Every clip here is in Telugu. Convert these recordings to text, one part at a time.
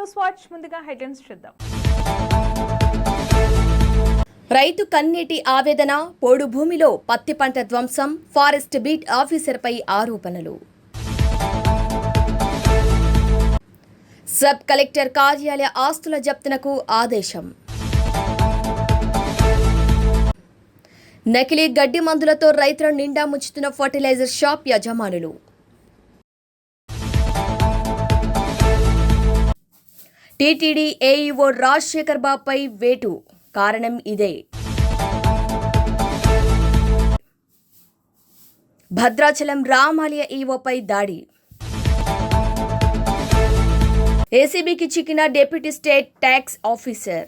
న్యూస్ వాచ్ ముందుగా హెడ్లైన్స్ చూద్దాం. రైతు కన్నీటి ఆవేదన పోడు భూమిలో పత్తి పంట ధ్వంసం ఫారెస్ట్ బీట్ ఆఫీసర్పై ఆరోపణలు. సబ్ కలెక్టర్ కార్యాలయ ఆస్తుల జప్తునకు ఆదేశం. నకిలీ గడ్డి మందులతో రైతులను నిండా ముంచుతున్న ఫర్టిలైజర్ షాప్ యజమానులు. టీటీడీ ఏఈఓ రాజశేఖర్ బాబుపై వేటు. కారణం ఇదే. భద్రాచలం రామాలయ ఈవోపై దాడి. ఏసీబీకి చిక్కిన డిప్యూటీ స్టేట్ ట్యాక్స్ ఆఫీసర్.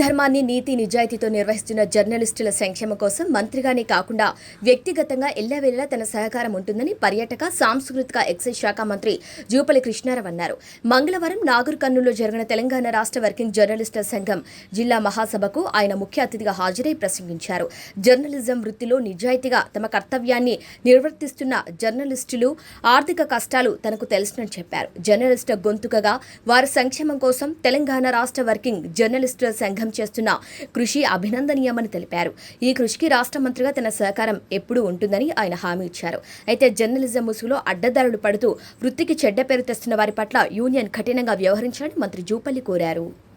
ధర్మాన్ని నీతి నిజాయితీతో నిర్వహిస్తున్న జర్నలిస్టుల సంక్షేమం కోసం మంత్రిగానే కాకుండా వ్యక్తిగతంగా ఎల్లవేళలా తన సహకారం ఉంటుందని పర్యాటక సాంస్కృతిక ఎక్సైజ్ శాఖ మంత్రి జూపల్లి కృష్ణారావు అన్నారు. మంగళవారం నాగర్ కర్నూలులో జరిగిన తెలంగాణ రాష్ట్ర వర్కింగ్ జర్నలిస్టుల సంఘం జిల్లా మహాసభకు ఆయన ముఖ్య అతిథిగా హాజరై ప్రసంగించారు. జర్నలిజం వృత్తిలో నిజాయితీగా తమ కర్తవ్యాన్ని నిర్వర్తిస్తున్న జర్నలిస్టులు ఆర్థిక కష్టాలు తనకు తెలుసునని చెప్పారు. జర్నలిస్టుల గొంతుకగా వారి సంక్షేమం కోసం తెలంగాణ రాష్ట్ర వర్కింగ్ జర్నలిస్టుల సంఘం చేస్తున్న కృషి అభినందనీయమని తెలిపారు. ఈ కృషికి రాష్ట్ర మంత్రిగా తన సహకారం ఎప్పుడూ ఉంటుందని ఆయన హామీ ఇచ్చారు. అయితే జర్నలిజం ముసుగులో అడ్డదారులు పడుతూ వృత్తికి చెడ్డ పేరు తెస్తున్న వారి పట్ల యూనియన్ కఠినంగా వ్యవహరించాలని మంత్రి జూపల్లి కోరారు.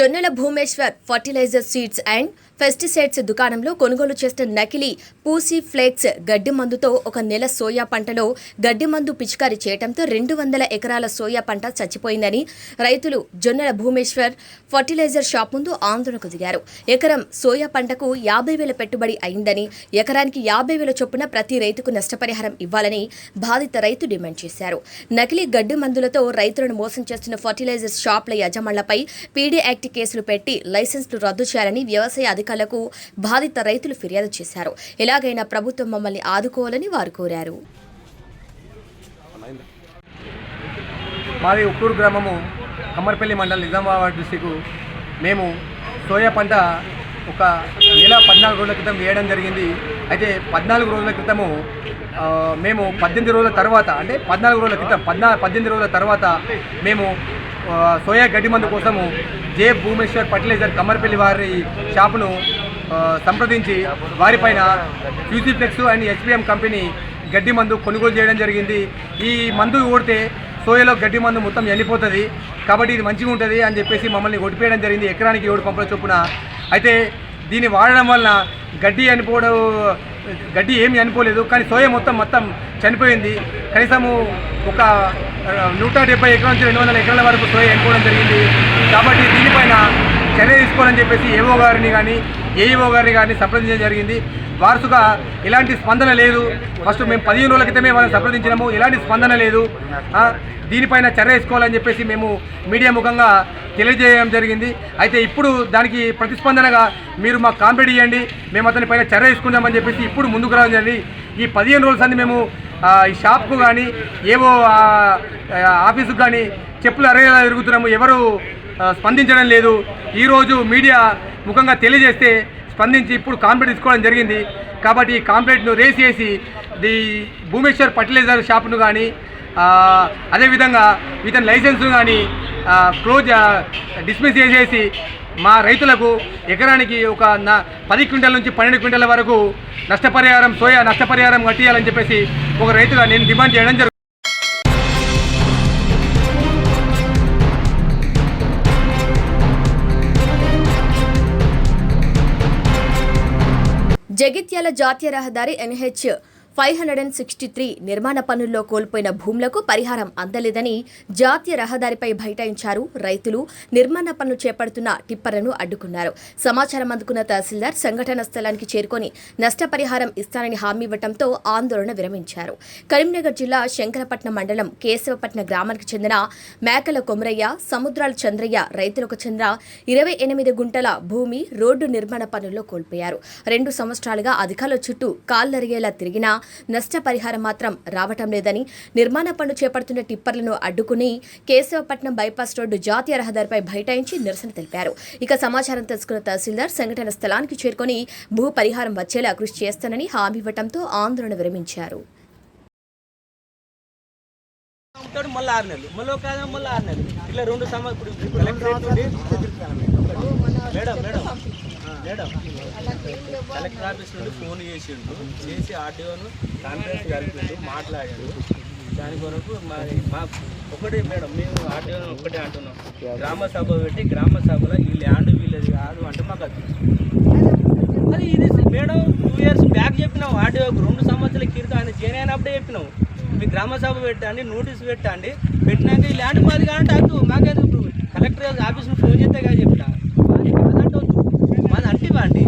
Jonnala Bhumeshwar fertiliser seeds and pesticides దుకాణంలో కొనుగోలు చేసిన నకిలీ పూసీ ఫ్లేక్స్ గడ్డి మందుతో ఒక నెల సోయా పంటలో గడ్డి మందు పిచికారీ చేయడంతో రెండు వందల ఎకరాల సోయా పంట చచ్చిపోయిందని రైతులు జొన్నల భూమేశ్వర్ ఫర్టిలైజర్ షాప్ ముందు ఆందోళనకు దిగారు. ఎకరం సోయా పంటకు యాభై వేల పెట్టుబడి అయిందని ఎకరానికి యాభై వేల చొప్పున ప్రతి రైతుకు నష్టపరిహారం ఇవ్వాలని బాధిత రైతు డిమాండ్ చేశారు. నకిలీ గడ్డి మందులతో రైతులను మోసం చేస్తున్న ఫర్టిలైజర్ షాప్ల యజమానులపై పీడీ యాక్ట్ కేసులు పెట్టి లైసెన్స్లు రద్దు చేయాలని వ్యవసాయ అధికారులకు బాధిత రైతులు ఫిర్యాదు చేశారు. ఎలాగైనా ప్రభుత్వం మమ్మల్ని ఆదుకోవాలని వారు కోరారు. మాది ఉక్కూరు గ్రామము కమ్మర్పల్లి మండలం నిజామాబాద్ డిస్టిక్ మేము సోయా పంట ఒక నెల పద్నాలుగు రోజుల క్రితం వేయడం జరిగింది. అయితే పద్నాలుగు రోజుల క్రితము మేము పద్దెనిమిది రోజుల తర్వాత అంటే పద్నాలుగు రోజుల క్రితం పద్నా పద్దెనిమిది రోజుల తర్వాత మేము సోయా గడ్డి మందు కోసము జే భూమేశ్వర్ ఫర్టిలైజర్ కమ్మర్పల్లి వారి షాపును సంప్రదించి వారిపైన ఫ్యూసిఫ్లెక్స్ అండ్ హెచ్పిఎం కంపెనీ గడ్డి మందు కొనుగోలు చేయడం జరిగింది. ఈ మందు కొడితే సోయలో గడ్డి మందు మొత్తం ఎండిపోతుంది. కాబట్టి ఇది మంచిగా ఉంటుంది అని చెప్పేసి మమ్మల్ని కొట్టిపేయడం జరిగింది ఎకరానికి ఏడు పంపుల చొప్పున. అయితే దీన్ని వాడడం వలన గడ్డి చనిపోవడం గడ్డి ఏమి చనిపోలేదు కానీ సోయ మొత్తం మొత్తం చనిపోయింది. కనీసము ఒక నూట డెబ్బై ఎకరాల నుంచి రెండు వందల ఎకరాల వరకు సోయ చనిపోవడం జరిగింది. కాబట్టి దీనిపైన చర్య తీసుకోవాలని చెప్పేసి ఏవో గారిని కానీ ఏఈఓ గారిని కానీ సంప్రదించడం జరిగింది. వారసుగా ఎలాంటి స్పందన లేదు. ఫస్ట్ మేము పదిహేను రోజుల క్రితమే వాళ్ళని సంప్రదించినాము. ఎలాంటి స్పందన లేదు. దీనిపైన చర్య తీసుకోవాలని చెప్పేసి మేము మీడియా ముఖంగా తెలియజేయడం జరిగింది. అయితే ఇప్పుడు దానికి ప్రతిస్పందనగా మీరు మాకు కాంప్లీట్ ఇవ్వండి మేము అతని పైన చర్య తీసుకుందామని చెప్పేసి ఇప్పుడు ముందుకు రావడం జరిగింది. ఈ పదిహేను రోజుల సంది మేము ఈ షాప్కు కానీ ఏవో ఆఫీసుకు కానీ చెప్పులు అరేలా తిరుగుతున్నాము. ఎవరు స్పందించడం లేదు. ఈరోజు మీడియా ముఖంగా తెలియజేస్తే స్పందించి ఇప్పుడు కాంప్లీట్ తీసుకోవడం జరిగింది. కాబట్టి ఈ కాంప్లైంట్ను రేస్ చేసి ది భూమేశ్వర్ ఫర్టిలైజర్ షాప్ను కానీ అదేవిధంగా ఇతని లైసెన్స్ను కానీ క్లోజ్ డిస్మిస్ చేసేసి మా రైతులకు ఎకరానికి ఒక పది క్వింటల్ నుంచి పన్నెండు క్వింటల్ వరకు నష్టపరిహారం సోయా నష్టపరిహారం కట్టియాలని చెప్పేసి ఒక రైతుగా నేను డిమాండ్ చేయడం జరుగుతుంది జగిత్యాల జాతీయ రహదారి NH five hundred and sixty three నిర్మాణ పనుల్లో కోల్పోయిన భూములకు పరిహారం అందలేదని జాతీయ రహదారిపై బైఠాయించారు రైతులు. నిర్మాణ పనులు చేపడుతున్న టిప్పర్లను అడ్డుకున్నారు. సమాచారం అందుకున్న తహసీల్దార్ సంఘటన స్థలానికి చేరుకొని నష్టపరిహారం ఇస్తానని హామీ ఇవ్వడంతో ఆందోళన విరమించారు. కరీంనగర్ జిల్లా శంకరపట్నం మండలం కేశవపట్నం గ్రామానికి చెందిన మేకల కొమరయ్య సముద్రాల చంద్రయ్య రైతులకు చెందిన ఇరవై ఎనిమిది గుంటల భూమి రోడ్డు నిర్మాణ పనుల్లో కోల్పోయారు. రెండు సంవత్సరాలుగా అధికారుల చుట్టూ కాళ్ళరిగేలా తిరిగినా నష్టపరిహారం మాత్రం రావటం లేదని నిర్మాణ పనులు చేపడుతున్న టిప్పర్లను అడ్డుకుని కేశవపట్నం బైపాస్ రోడ్డు జాతీయ రహదారిపై బైఠాయించి నిరసన తెలిపారు. ఇక సమాచారం తెలుసుకున్న తహసీల్దార్ సంఘటన స్థలానికి చేరుకొని భూ పరిహారం వచ్చేలా కృషి చేస్తానని హామీ ఇవ్వడంతో ఆందోళన విరమించారు. మళ్ళీ ఆరు నెలలు. మళ్ళీ ఒక మళ్ళీ ఆరు నెలలు. ఇట్లా రెండు ఇప్పుడు కలెక్టరేట్ నుండి madam. Madam madam. Collector office నుండి ఫోన్ చేసిండు చేసి ఆర్టీఓను కాన్ఫరెన్స్ కలిపిండు మాట్లాడాడు. దాని కొరకు మరి మా ఒకటి మేడం మేము ఆర్టీఓ ఒకటే అంటున్నాం. గ్రామ సభ పెట్టి గ్రామ సభలో ఈ ల్యాండ్ వీళ్ళది కాదు అంటే మాకు అది. అది ఇది మేడం టూ ఇయర్స్ బ్యాక్ చెప్పినాం ఆర్టీఓకి రెండు సంవత్సరాల క్రితం ఆయన చేనే అయినప్పుడే చెప్పినాం మీ గ్రామ సభ పెట్టండి నోటీస్ పెట్టండి. పెట్టినాక ఈ ల్యాండ్ మాది కాదంటే అటు మాకేది ఇప్పుడు? కలెక్టర్ ఆఫీస్ని ఫోన్ చేస్తే కదా చెప్పినా మాది కాదంటే వద్దు. మాది అంటే అండి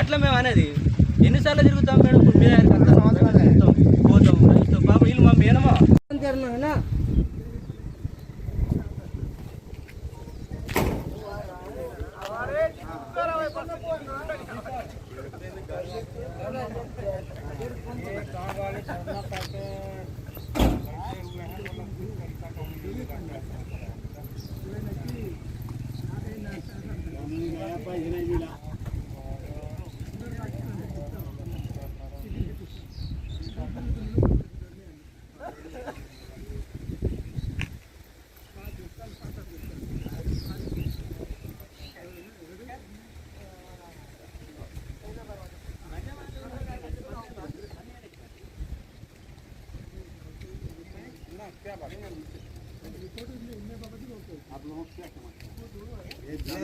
అట్లా మేము అనేది ఎన్నిసార్లు తిరుగుతాం మేడం? ఇప్పుడు మీ దగ్గరికి వస్తాం, తిరుగుతాం, పోతాం రైతు బాబు వీళ్ళు మా మేనమా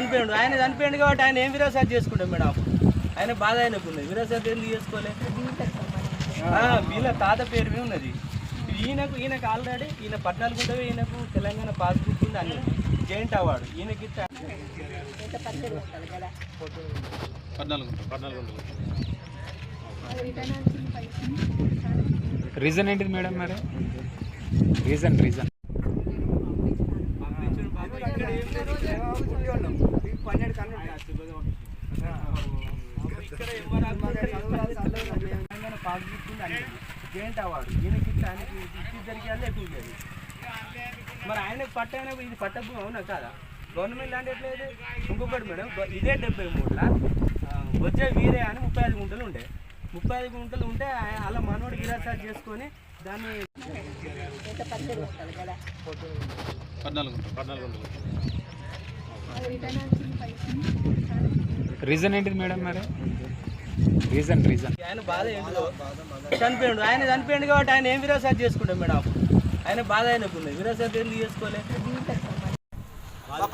చనిపోయాడు. ఆయన చనిపోయాడు కాబట్టి ఆయన ఏం విరాసాలు చేసుకుంటాం మేడం? ఆయన బాధ ఆయనకు ఉన్నది. విరాసాలు ఎందుకు చేసుకోలే? ఆ, వీళ్ళ తాత పేరు మీద ఉన్నది. ఈయనకు ఈయనకు ఆల్రెడీ ఈయన పద్నాలుగు ఉంటుంది ఈయనకు తెలంగాణ పాస్బుక్ ఉంది అన్ని జైంట్ అవార్డు. ఈయనకి రీజన్ ఏంటిది మేడం మరి? రీజన్ రీజన్ ఇక్కడ ఎవరు ఆగుతారో తెలంగాణ పాస్బుక్ జైంట్ అవార్డు ఈయనకి ఇచ్చా ఆయనకి ఇచ్చి జరిగేది ఎక్కువ లేదు మరి ఆయనకు పట్ట ఇది పట్టకు అవునా కాదా? గవర్నమెంట్ ల్యాండ్ ఎట్లేదు ఇంకొకటి మేడం ఇదే డెబ్బై మూడులా వచ్చే వీరే అని ముప్పై ఐదు గుంటలు ఉండే. ముప్పై ఐదు గుంటలు ఉంటే ఆయన- అలా మనోడు గిరాసాలు చేసుకొని దాన్ని రీజన్ ఏంటిది మేడం మరి? రీజన్ రీజన్ ఆయన బాధ చనిపోయాడు. ఆయన చనిపోయాడు కాబట్టి ఆయన ఏం విరాసాలు చేసుకుంటాం మేడం ఆయన బాధ ఉన్నది. విరాసాలు ఎందుకు చేసుకోలే?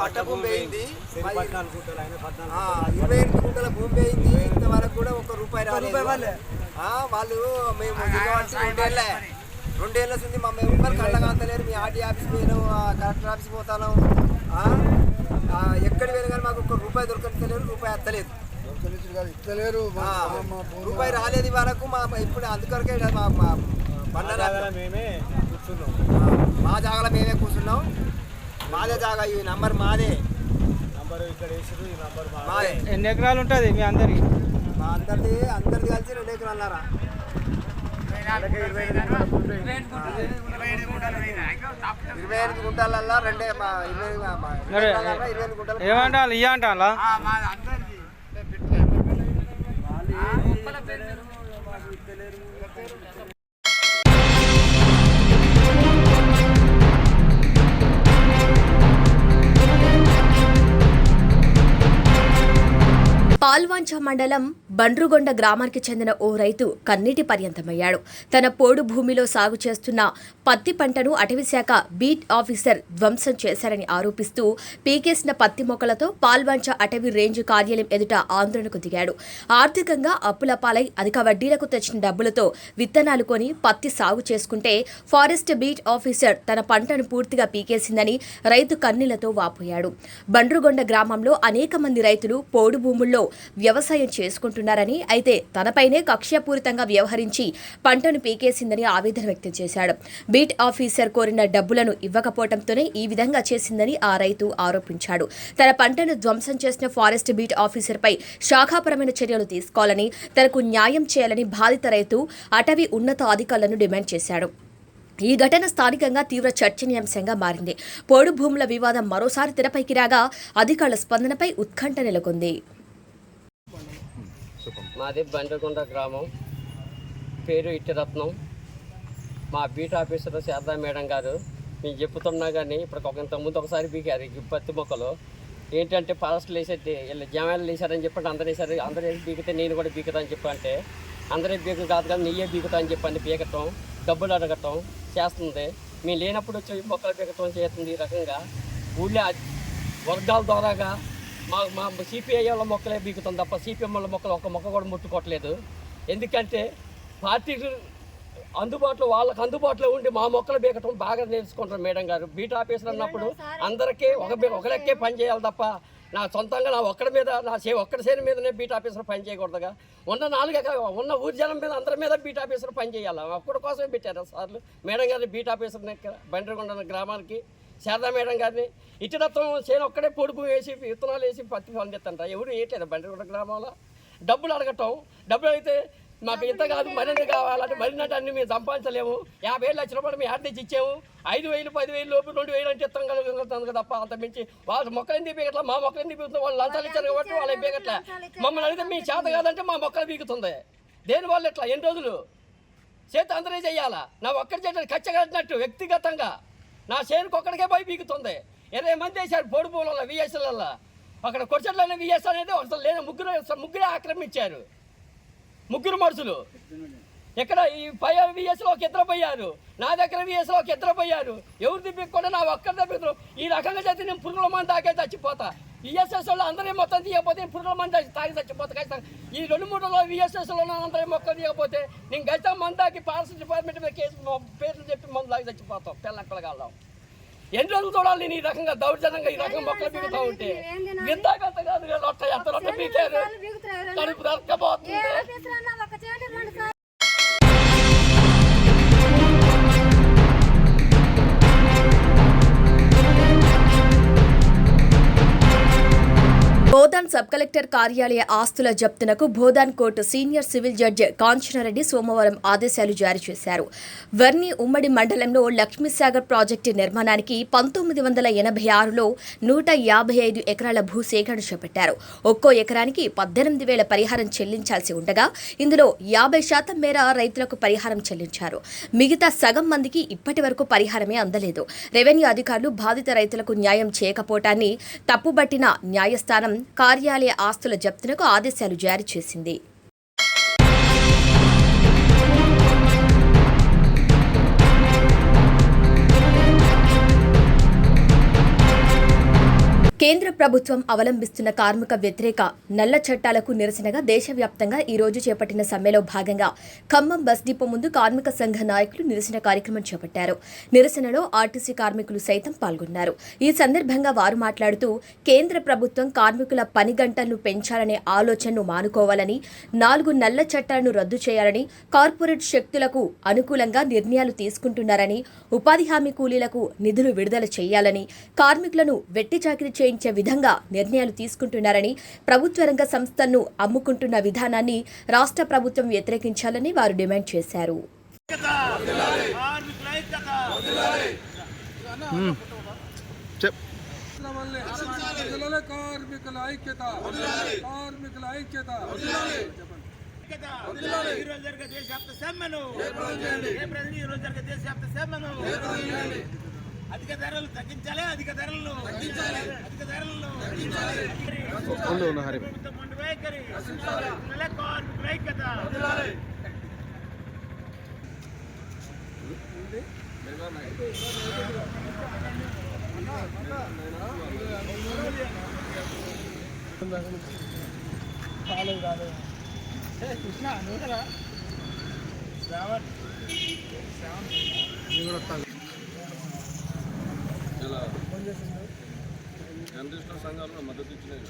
పట్ట భూమి ఇరవై ఎనిమిది గుంటల భూమి అయింది. ఇంతవరకు కూడా ఒక రూపాయి రాలేదు. ఆ, వాళ్ళు మేము రెండేళ్ళే. రెండేళ్ళ నుంచి మా మేము ఎవరు కళ్ళగాంతలేరు మీ ఆర్టీ ఆఫీస్ పోయినాం కలెక్టర్ ఆఫీస్ పోతాను ఎక్కడి పోయినా కానీ మాకు ఒక్క రూపాయి దొరకట్లేదు రూపాయి ఎత్తలేదు ఆ, రూపాయి రాలేదు వరకు మా ఇప్పుడు అందుకొరకే మా మా బండరా మేమే కూర్చున్నాం. మా జాగాలో మేమే కూర్చున్నాం. మాదే జాగా ఈ నంబర్ మాదే. నంబర్ ఇక్కడ ఈ నంబర్ మాదే. ఎన్ని ఎకరాలు ఉంటుంది మీ అందరికి మా అందరిది అందరిది కలిసి రెండు ఎకరాలన్నారా. ఏమంటారు? ఇయ్య పాల్వంచ మండలం బండ్రుగొండ గ్రామానికి చెందిన ఓ రైతు కన్నీటి పర్యంతమయ్యాడు. తన పోడు భూమిలో సాగు చేస్తున్న పత్తి పంటను అటవీశాఖ బీట్ ఆఫీసర్ ధ్వంసం చేశారని ఆరోపిస్తూ పీకేసిన పత్తి మొక్కలతో పాల్వంచ అటవీ రేంజ్ కార్యాలయం ఎదుట ఆందోళనకు దిగాడు. ఆర్థికంగా అప్పుల పాలై అధిక వడ్డీలకు తెచ్చిన డబ్బులతో విత్తనాలు కొని పత్తి సాగు చేసుకుంటే ఫారెస్ట్ బీట్ ఆఫీసర్ తన పంటను పూర్తిగా పీకేసిందని రైతు కన్నీళ్ళతో వాపోయాడు. బండ్రుగొండ గ్రామంలో అనేక మంది రైతులు పోడు భూముల్లో వ్యవసాయం చేసుకుంటున్నారు. చేసుకుంటున్నారని అయితే తనపైనే కక్ష్యపూరితంగా వ్యవహరించి పంటను పీకేసిందని ఆవేదన వ్యక్తం చేశాడు. బీట్ ఆఫీసర్ కోరిన డబ్బులను ఇవ్వకపోవడంతోనే ఈ విధంగా చేసిందని ఆ రైతు ఆరోపించాడు. తన పంటను ధ్వంసం చేసిన ఫారెస్ట్ బీట్ ఆఫీసర్పై శాఖాపరమైన చర్యలు తీసుకోవాలని తనకు న్యాయం చేయాలని బాధిత రైతు అటవీ ఉన్నత అధికారులను డిమాండ్ చేశాడు. ఈ ఘటన స్థానికంగా తీవ్ర చర్చనీయాంశంగా మారింది. పోడు భూముల వివాదం మరోసారి తెరపైకి రాగా అధికారుల స్పందనపై ఉత్కంఠ నెలకొంది. మాది బండకొండ గ్రామం. పేరు ఇట్టిరత్నం మా బీట్ ఆఫీసర్ శారదా మేడం గారు. మేము చెప్తున్నా కానీ ఇప్పుడు ఒక ఇంతకుముందు ఒకసారి బీకారు ఈ పత్తి మొక్కలు. ఏంటంటే ఫారెస్ట్లు వేసేది వీళ్ళు జమాలు వేసారని చెప్పండి అందరూ వేసారు అందరూ వేసి బీకితే నేను కూడా బీకుతా అని చెప్పంటే అందరే బీకు కాదు కానీ నీయే బీకుతా అని చెప్పండి బీకటం డబ్బులు అడగటం చేస్తుంది. మేము లేనప్పుడు వచ్చి మొక్కలు బీకటం చేస్తుంది ఈ రకంగా. ఊళ్ళో వర్గాల ద్వారాగా మా మా సిపిఐ వాళ్ళ మొక్కలే బీకుతుంది తప్ప సిపిఎం వాళ్ళ మొక్కలు ఒక మొక్క కూడా ముట్టుకోవట్లేదు. ఎందుకంటే పార్టీ అందుబాటులో వాళ్ళకి అందుబాటులో ఉండి మా మొక్కలు బీకటం బాగా నేర్చుకుంటారు మేడం గారు. బీట్ ఆఫీసర్ అన్నప్పుడు అందరికీ ఒక ఒక లెక్కే పని చేయాలి తప్ప నా సొంతంగా నా ఒక్కడి మీద నా చే ఒక్కడి చేతి మీదనే బీట్ ఆఫీసర్ పని చేయకూడదుగా. ఉన్న నాలుగు ఉన్న ఊరి జనం మీద అందరి మీద బీట్ ఆఫీసర్ పని చేయాలి. ఒక్కడి కోసమే పెట్టారు సార్లు. మేడం గారిని బీట్ ఆఫీసర్ని బండ్రిగొండ గ్రామానికి శారదా మేడం గారిని. ఇటుదత్వం చేను ఒక్కడే పొడుపు వేసి విత్తనాలు వేసి పత్తి పండిస్తుంట ఎవరు వేయట్లేదు బండ్రిగొండ గ్రామంలో? డబ్బులు అడగటం. డబ్బులు అయితే మాకు ఇంత కాదు మరిన్ని కావాలంటే మరిన్నట్టు అన్ని మేము సంపాదించలేము. యాభై వేలు లక్షల రూపాయలు మేము తెచ్చి ఇచ్చాము ఐదు వేలు పది వేలు లోపు రెండు వేలు అంటే ఇస్తాం కలుగుతుంది తప్ప అంత మించి వాళ్ళ మొక్కలు ఎందుకు బీగట్లా మా మొక్కలు ఎందుకు బీగుతుంది వాళ్ళు లంచాలు ఇచ్చారు కాబట్టి వాళ్ళకి బీగట్లే మమ్మల్ని అడిగితే మీ చేత కాదంటే మా మొక్కలు బీగుతుంది దేని వల్ల ఇట్లా? ఎన్ని రోజులు? చేతి అందరే చెయ్యాలా నా ఒక్కడి చేయడానికి కచ్చగట్టినట్టు వ్యక్తిగతంగా. నా చేనుకు ఒక్కడికే పోయి పీకుతుంది. ఇరవై మంది వేశారు పొడి పూలలో విఎస్ఎల్లో అక్కడ కొరచట్లనే విఎస్ అనేది అసలు లేని ముగ్గురు ముగ్గురే ఆక్రమించారు. ముగ్గురు మనుషులు. ఇక్కడ ఈ ఫైవ్ విఎస్లో ఒక ఇద్దరు పోయారు నా దగ్గర విఎస్లో ఒక ఇద్దరు పోయారు ఎవరు తిప్పకుండా నా ఒక్కరి దగ్గర ఈ రకంగా చేస్తే నేను పురుగుల మంది తాగే చచ్చిపోతా. విఎస్ఎస్ వాళ్ళు అందరి మొత్తం తీయకపోతే పురుగుల మంది తాగి- చచ్చిపోతా. ఖచ్చితంగా. ఈ రెండు మూడు విఎస్ఎస్లో అందరి మొక్కలు తీయకపోతే నేను ఖచ్చితంగా మంది తాగి డిపార్ట్మెంట్ మీద కేసు తాగి చచ్చిపోతాం పిల్లగాళ్ళం ఎన్ని రోజులు చూడాలి నేను ఈ రకంగా దౌర్జన్యంగా ఈ రకంగా మొక్కలు పీకుతా ఉంటే. ఇందాకంత కాదు కదా, లొట్ట ఎంత లొట్ట పీకారు కడుపు దొరకపోతుంది సబ్ కలెక్టర్ కార్యాలయ ఆస్తుల జప్తునకు Bodhan court senior civil judge Kanchanareddy సోమవారం ఆదేశాలు జారీ చేశారు. వర్ని ఉమ్మడి మండలంలో లక్ష్మీసాగర్ ప్రాజెక్టు నిర్మాణానికి పంతొమ్మిది వందల ఎనభై ఆరులో నూట యాభై ఐదు ఎకరాల భూసేకరణ చేపట్టారు. ఒక్కో ఎకరానికి పద్దెనిమిది వేల పరిహారం చెల్లించాల్సి ఉండగా ఇందులో యాభై శాతం మేర రైతులకు పరిహారం చెల్లించారు. మిగతా సగం మందికి ఇప్పటి వరకు పరిహారమే అందలేదు. రెవెన్యూ అధికారులు బాధిత రైతులకు న్యాయం చేయకపోవటాన్ని తప్పుబట్టిన న్యాయస్థానం కార్యాలయ ఆస్తుల జప్తునకు ఆదేశాలు జారీ చేసింది. కేంద్ర ప్రభుత్వం అవలంబిస్తున్న కార్మిక వ్యతిరేక నల్ల చట్టాలకు నిరసనగా దేశవ్యాప్తంగా ఈ రోజు చేపట్టిన సమ్మెలో భాగంగా ఖమ్మం బస్ డిపో ముందు కార్మిక సంఘ నాయకులు నిరసన కార్యక్రమం చేపట్టారు. నిరసనలో ఆర్టీసీ కార్మికులు సైతం పాల్గొన్నారు. ఈ సందర్భంగా వారు మాట్లాడుతూ కేంద్ర ప్రభుత్వం కార్మికుల పని గంటలను పెంచాలనే ఆలోచనను మానుకోవాలని నాలుగు నల్ల చట్టాలను రద్దు చేయాలని కార్పొరేట్ శక్తులకు అనుకూలంగా నిర్ణయాలు తీసుకుంటున్నారని ఉపాధి హామీ కూలీలకు నిధులు విడుదల చేయాలని కార్మికులను వెట్టి చాకిరీ చేయించే విధంగా నిర్ణయాలు తీసుకుంటున్నారని ప్రభుత్వ రంగ సంస్థలను అమ్ముకుంటున్న విధానాన్ని రాష్ట్ర ప్రభుత్వం వ్యతిరేకించాలని వారు డిమాండ్ చేశారు. జిల్లాలో కార్మికుల ఐక్యత కార్మికుల ఐక్యత ఈ రోజు జరిగే దేశ సమ్మెను ఏప్రిల్ ఈ రోజు జరిగే దేశ సమ్మెను అధిక ధరలు తగ్గించాలి అధిక తగ్గించాలి. అధిక ప్రభుత్వం మొండి వైఖరి. నెల కార్మికుల ఐక్యత జనరేషన్ సంఘాలు మద్దతు ఇచ్చినాయి.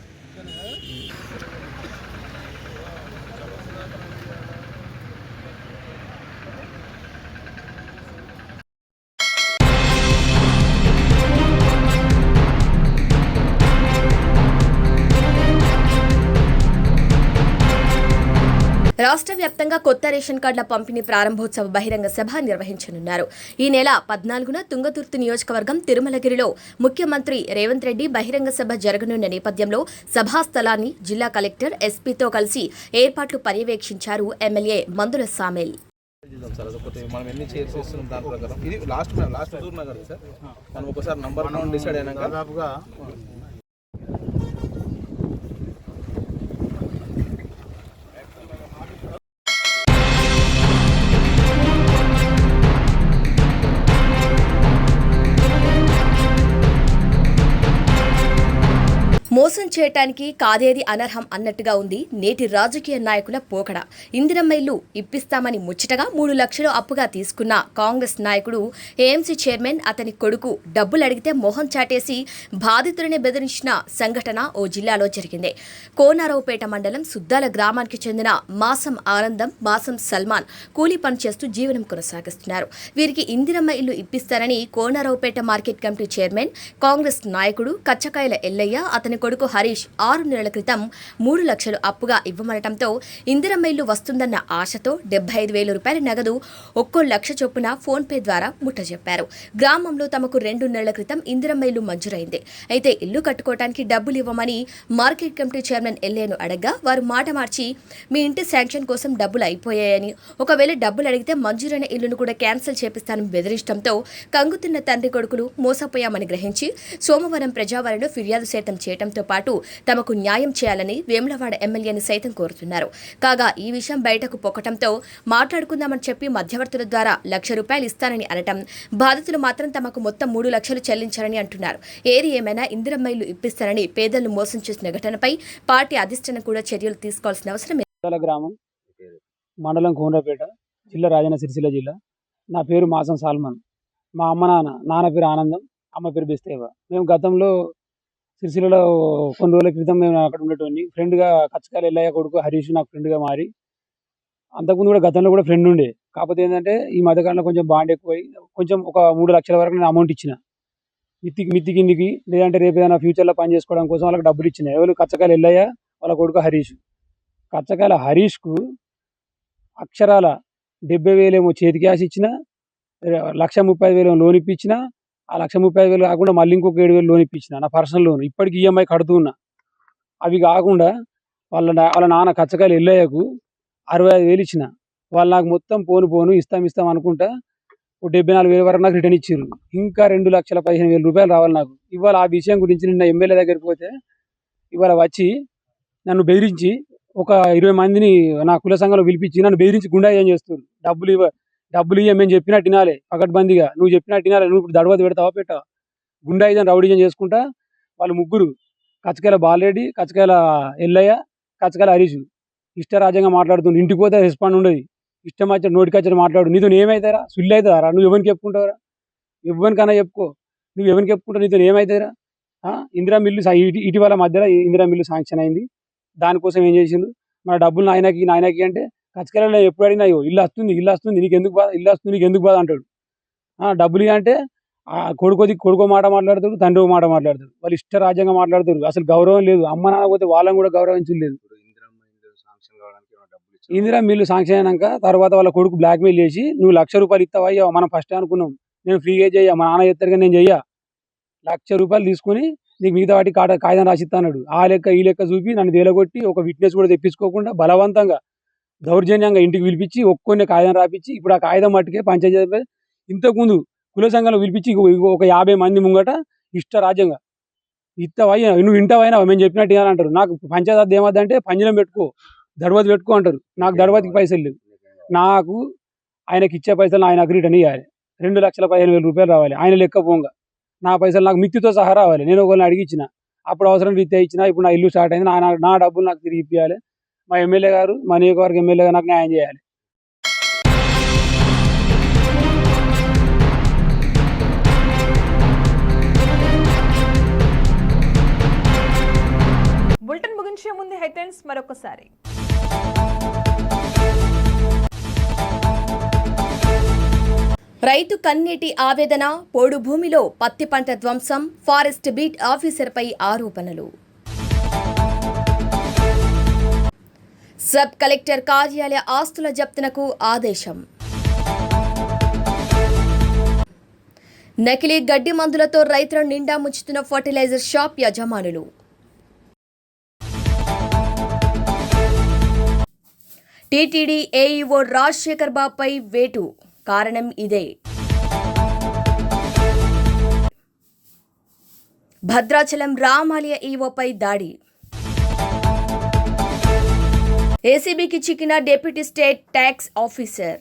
రాష్ట్ర వ్యాప్తంగా కొత్త రేషన్ కార్డుల పంపిణీ ప్రారంభోత్సవ బహిరంగ సభ నిర్వహించనున్నారు. ఈ నెల పద్నాలుగున తుంగతుర్తి నియోజకవర్గం తిరుమలగిరిలో ముఖ్యమంత్రి రేవంత్ రెడ్డి బహిరంగ సభ జరగనున్న నేపథ్యంలో సభా స్థలాన్ని జిల్లా కలెక్టర్ ఎస్పీతో కలిసి ఏర్పాట్లు పర్యవేక్షించారు ఎమ్మెల్యే మందుల సామేల్. సార్ అదొకటి మనం ఎన్ని చైర్స్ ఇస్తున్నాం దాని ప్రకారం ఇది last last Huzur Nagar sir మనం ఒకసారి నంబర్ డిసైడ్ అయినాక దాదాపుగా చేయటానికి కాదేది అనర్హం అన్నట్టుగా ఉంది నేటి రాజకీయ నాయకుల పోకడ. ఇందిరమ్మ ఇల్లు ఇప్పిస్తామని ముచ్చటగా మూడు లక్షలు అప్పుగా తీసుకున్న కాంగ్రెస్ నాయకుడు ఏఎంసీ చైర్మన్ అతని కొడుకు డబ్బులు అడిగితే మొహం చాటేసి బాధితుడిని బెదిరించిన సంఘటన ఓ జిల్లాలో జరిగింది. కోనారావుపేట మండలం సుద్దాల గ్రామానికి చెందిన మాసం ఆనందం మాసం సల్మాన్ కూలీ పని చేస్తూ జీవనం కొనసాగిస్తున్నారు. వీరికి ఇందిరమ్మ ఇల్లు ఇప్పిస్తారని Konaraopet market committee chairman Congress నాయకుడు కచ్చకాయల ఎల్లయ్య అతని కొడుకు హరీష్ ఆరు నెలల క్రితం మూడు లక్షలు అప్పుగా ఇవ్వమనటంతో ఇందిరమ్మ వస్తుందన్న ఆశతో డెబ్బై ఐదు వేల రూపాయల నగదు ఒక్కో లక్ష చొప్పున ఫోన్పే ద్వారా ముట్టజెప్పారు. గ్రామంలో తమకు రెండు నెలల క్రితం ఇందిరమ్మ ఇల్లు మంజూరైంది. అయితే ఇల్లు కట్టుకోవటానికి డబ్బులు ఇవ్వమని మార్కెట్ కమిటీ చైర్మన్ ఎల్లేను అడగ్గా వారు మాట మార్చి మీ ఇంటి శాంక్షన్ కోసం డబ్బులు అయిపోయాయని. ఒకవేళ డబ్బులు అడిగితే మంజూరైన ఇల్లును కూడా క్యాన్సిల్ చేపిస్తానని బెదిరించడంతో కంగుతిన్న తండ్రి కొడుకులు మోసపోయామని గ్రహించి సోమవారం ప్రజావారిలో ఫిర్యాదు సైతం చేయడంతో పాటు తమకు న్యాయం చేయాలని వేములవాడ ఎమ్మెల్యేని సైతం కోరుతున్నారు. కాగా ఈ విషయం బయటకు పొక్కటంతో మాట్లాడుకుందామని చెప్పి మధ్యవర్తుల ద్వారా లక్ష రూపాయలు ఇస్తానని అనటం బాధితులు మాత్రం తమకు మొత్తం మూడు లక్షలు చెల్లించారని అంటున్నారు. ఏది ఏమైనా ఇందిరమ్మైలు ఇప్పిస్తారని పేదలను మోసం చేసిన ఘటనపై పార్టీ అధిష్టానం కూడా చర్యలు తీసుకోవాల్సిన అవసరం గ్రామం మండలం కోనరాపేట జిల్లా రాజన్న సిరిసిల్ల జిల్లా. నా పేరు మాసం సాల్మన్. మా అమ్మ నాన్న నాన్న పేరు ఆనందం అమ్మ పేరు బిస్తేవ. మేము గతంలో సిరిసిల్లలో కొన్ని రోజుల క్రితం మేము అక్కడ ఉండేటోని ఫ్రెండ్గా కచ్చకాయలు ఎల్లయ్య కొడుకు హరీష్ నాకు ఫ్రెండ్గా మారి. అంతకుముందు కూడా గతంలో కూడా ఫ్రెండ్ ఉండే. కాకపోతే ఏంటంటే ఈ మధ్యకాలంలో కొంచెం బాండ్ ఎక్కువై కొంచెం ఒక మూడు లక్షల వరకు నేను అమౌంట్ ఇచ్చిన. మిత్తి మిత్తి కిందికి లేదంటే రేపు ఏదైనా ఫ్యూచర్లో పని చేసుకోవడం కోసం వాళ్ళకి డబ్బులు ఇచ్చిన. ఎవరు? కచ్చకాయలు ఎల్లయ్య వాళ్ళ కొడుకు హరీష్. కచ్చకాయల హరీష్కు అక్షరాల డెబ్బై వేలేమో చేతి క్యాష్ ఇచ్చిన లక్ష ముప్పై ఐదు వేలు లోన్ ఇప్పించిన ఆ లక్ష ముప్పై ఐదు వేలు కాకుండా మళ్ళీ ఇంకొక ఏడు వేలు లోన్ ఇప్పించిన నా పర్సనల్ లోన్. ఇప్పటికి ఈఎంఐ కడుతూ ఉన్నా. అవి కాకుండా వాళ్ళ వాళ్ళ నాన్న కచ్చకాయలు ఎల్లయ్యకు అరవై ఐదు వేలు ఇచ్చిన. వాళ్ళు నాకు మొత్తం పోను పోను ఇస్తాం ఇస్తాం అనుకుంటా ఒక డెబ్బై నాలుగు వేల వరకు నాకు రిటర్న్ ఇచ్చారు ఇంకా రెండు లక్షల పదిహేను వేల రూపాయలు రావాలి నాకు. ఇవాళ ఆ విషయం గురించి నిన్న ఎమ్మెల్యే దగ్గరికి పోతే ఇవాళ వచ్చి నన్ను బెదిరించి ఒక ఇరవై మందిని నా కుల సంఘంలో పిలిపించి నన్ను బెదిరించి గుండాయం చేస్తారు డబ్బులు ఇవ్వ డబ్బులు ఇవ్వ మేము చెప్పినట్టు తినాలి పకడ్బందీగా నువ్వు చెప్పినట్టు తినాలి నువ్వు ఇప్పుడు దడవది పెడతావా గుండా గుండాయిజం రౌడీ చేసుకుంటా వాళ్ళు ముగ్గురు కచ్చకాయల బాలరెడ్డి కచ్చకాయల ఎల్లయ్య కచ్చకాయల హరీష్ ఇష్టరాజ్యంగా మాట్లాడుతుండు ఇంటికి పోతే రెస్పాండ్ ఉండదు. ఇష్టం వచ్చి నోటికి మాట్లాడు. నీతో ఏమవుతారా సుల్లు అవుతారా నువ్వు ఎవరికి చెప్పుకుంటావురా? ఎవరికన్నా చెప్పుకో. నువ్వు ఎవరికి చెప్పుకుంటావు? నీతో ఏమవుతారా ఆ? ఇందిరా మిల్లు ఇటీవల మధ్యలో ఇందిరా మిల్లు శాంక్షన్ అయింది. దానికోసం ఏం చేసిండు మన డబ్బులు నాయనకి నాయనకి అంటే కచ్చకాయలలో ఎప్పుడు అడిగినా "అయ్యో, ఇల్లు వస్తుంది ఇల్లు వస్తుంది నీకు ఎందుకు బాధ ఇల్లు వస్తుంది నీకు ఎందుకు బాధ అంటాడు. ఆ, డబ్బులు అంటే ఆ కొడుకోది కొడుకో మాట మాట్లాడతాడు తండ్రి మాట మాట్లాడతాడు. వాళ్ళు ఇష్ట రాజ్యంగా మాట్లాడతారు. అసలు గౌరవం లేదు. అమ్మ నాన్న పోతే వాళ్ళని కూడా గౌరవించలేదు ఇందిరా మిల్లు శాంక్షన్ అయినాక తర్వాత వాళ్ళ కొడుకు బ్లాక్మెయిల్ చేసి నువ్వు లక్ష రూపాయలు ఇస్తావా? అయ్యా మనం ఫస్ట్ అనుకున్నాం. నేను ఫ్రీగా చెయ్య మా నాన్న చెప్తారు కానీ నేను చెయ్య. లక్ష రూపాయలు తీసుకుని నీకు మిగతా వాటి కాగితం రాసిస్తా అన్నాడు. ఆ లెక్క ఈ లెక్క చూపి నన్ను తేలగొట్టి ఒక విట్నెస్ కూడా తెప్పించుకోకుండా బలవంతంగా దౌర్జన్యంగా ఇంటికి పిలిపించి ఒక్కొన్ని కాగితం రాపించి ఇప్పుడు ఆ కాగితం మట్టుకే పంచాయతీ ఇంతకుముందు కుల సంఘాలు పిలిపించి ఒక యాభై మంది ముంగట ఇష్ట రాజ్యంగా. ఇత్తవయ్యా నువ్వు ఇంటవైనా మేము చెప్పినట్టు అంటారు. నాకు పంచాయతీ ఏమద్దంటే పంజరం పెట్టుకో దడవతి పెట్టుకో అంటారు. నాకు దడవతికి పైసలు లేవు. నాకు ఆయనకి ఇచ్చే పైసలు ఆయన రిటర్న్ ఇవ్వాలి రెండు లక్షల పదిహేను వేల రూపాయలు రావాలి. ఆయన లెక్క పోంగా. నా పైసలు నాకు మిత్తితో సహా రావాలి. నేను ఒకరిని అడిగిచ్చిన అప్పుడు అవసరం రీత్యా ఇచ్చిన ఇప్పుడు నా ఇల్లు స్టార్ట్ అయింది. నా నా డబ్బులు నాకు తిరిగి ఇప్పించాలి మా ఎమ్మెల్యే గారు మా నియోజకవర్గ ఎమ్మెల్యే గారు నాకు న్యాయం చేయాలి. బులెటిన్ ముగించే ముందు హెడ్లైన్స్ మరొకసారి. రైతు కన్నీటి ఆవేదన పోడు భూమిలో పత్తి పంట ధ్వంసం ఫారెస్ట్ బీట్ ఆఫీసర్పై ఆరోపణలు. సబ్ కలెక్టర్ కార్యాలయ ఆస్తుల జప్తునకు ఆదేశం. నకిలీ గడ్డి మందులతో రైతుల నిండా ముంచుతున్న ఫర్టిలైజర్ షాప్ యజమానులు. టీటీడీ ఏఈఓ రాజశేఖర్ బాబుపై వేటు. కారణం ఇదే. భద్రాచలం రామాలయ ఈవోపై దాడి. ఏసీబీకి చిక్కిన డిప్యూటీ స్టేట్ ట్యాక్స్ ఆఫీసర్